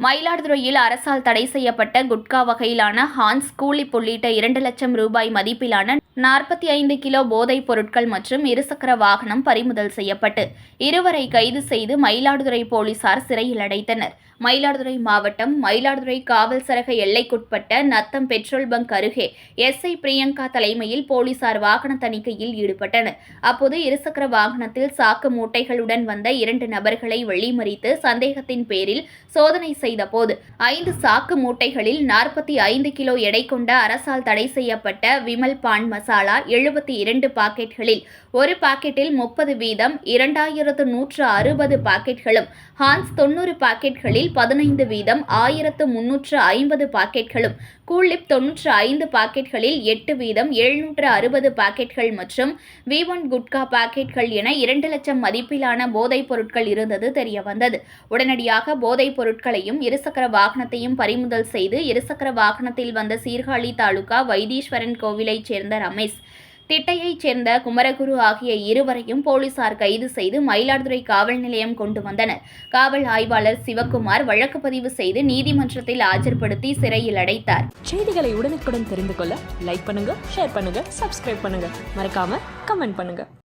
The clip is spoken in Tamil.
மயிலாடுதுறையில் அரசால் தடை செய்யப்பட்ட குட்கா வகையிலான ஹான்ஸ் கூலிப் உள்ளிட்ட இரண்டு லட்சம் ரூபாய் மதிப்பிலான நாற்பத்தி ஐந்து கிலோ போதைப் பொருட்கள் மற்றும் இருசக்கர வாகனம் பறிமுதல் செய்யப்பட்டு இருவரை கைது செய்து மயிலாடுதுறை போலீசார் சிறையில் அடைத்தனர். மயிலாடுதுறை மாவட்டம் மயிலாடுதுறை காவல் சரக எல்லைக்குட்பட்ட நத்தம் பெட்ரோல் பங்க் அருகே எஸ்ஐ பிரியங்கா தலைமையில் போலீசார் வாகன தணிக்கையில் ஈடுபட்டனர். அப்போது இருசக்கர வாகனத்தில் சாக்கு மூட்டைகளுடன் வந்த இரண்டு நபர்களை வழிமறித்து சந்தேகத்தின் பேரில் சோதனை செய்தபோது ஐந்து சாக்கு மூட்டைகளில் நாற்பத்தி ஐந்து கிலோ எடை கொண்ட அரசால் தடை செய்யப்பட்ட விமல் பான் மசாலா எழுபத்தி இரண்டு பாக்கெட்களில் ஒரு பாக்கெட்டில் முப்பது வீதம் இரண்டாயிரத்து நூற்று அறுபது பாக்கெட்களும் ஹான்ஸ் தொண்ணூறு பாக்கெட்களில் பதினைந்து வீதம் ஆயிரத்து முன்னூற்று ஐம்பது பாக்கெட்களும் கூலிப் தொன்னூற்று ஐந்து பாக்கெட்களில் எட்டு வீதம் எழுநூற்று அறுபது பாக்கெட்கள் மற்றும் வி ஒன் குட்கா பாக்கெட்கள் என இரண்டு லட்சம் மதிப்பிலான போதைப் பொருட்கள் இருந்தது தெரியவந்தது. உடனடியாக போதைப் பொருட்களையும் இருசக்கர வாகனத்தையும் பறிமுதல் செய்து இருசக்கர வாகனத்தில் வந்த சீர்காழி தாலுகா வைத்தீஸ்வரன் கோவிலைச் சேர்ந்த ரமேஷ் திட்டையைச் சேர்ந்த குமரகுரு ஆகிய இருவரையும் போலீசார் கைது செய்து மயிலாடுதுறை காவல் நிலையம் கொண்டு வந்தனர். காவல் ஆய்வாளர் சிவக்குமார் வழக்கு பதிவு செய்து நீதிமன்றத்தில் ஆஜர்படுத்தி சிறையில் அடைத்தார். செய்திகளை உடனுக்குடன் தெரிந்து கொள்ள லைக் பண்ணுங்க ஷேர் பண்ணுங்க சப்ஸ்கிரைப் பண்ணுங்க. மறக்காம கமெண்ட் பண்ணுங்க.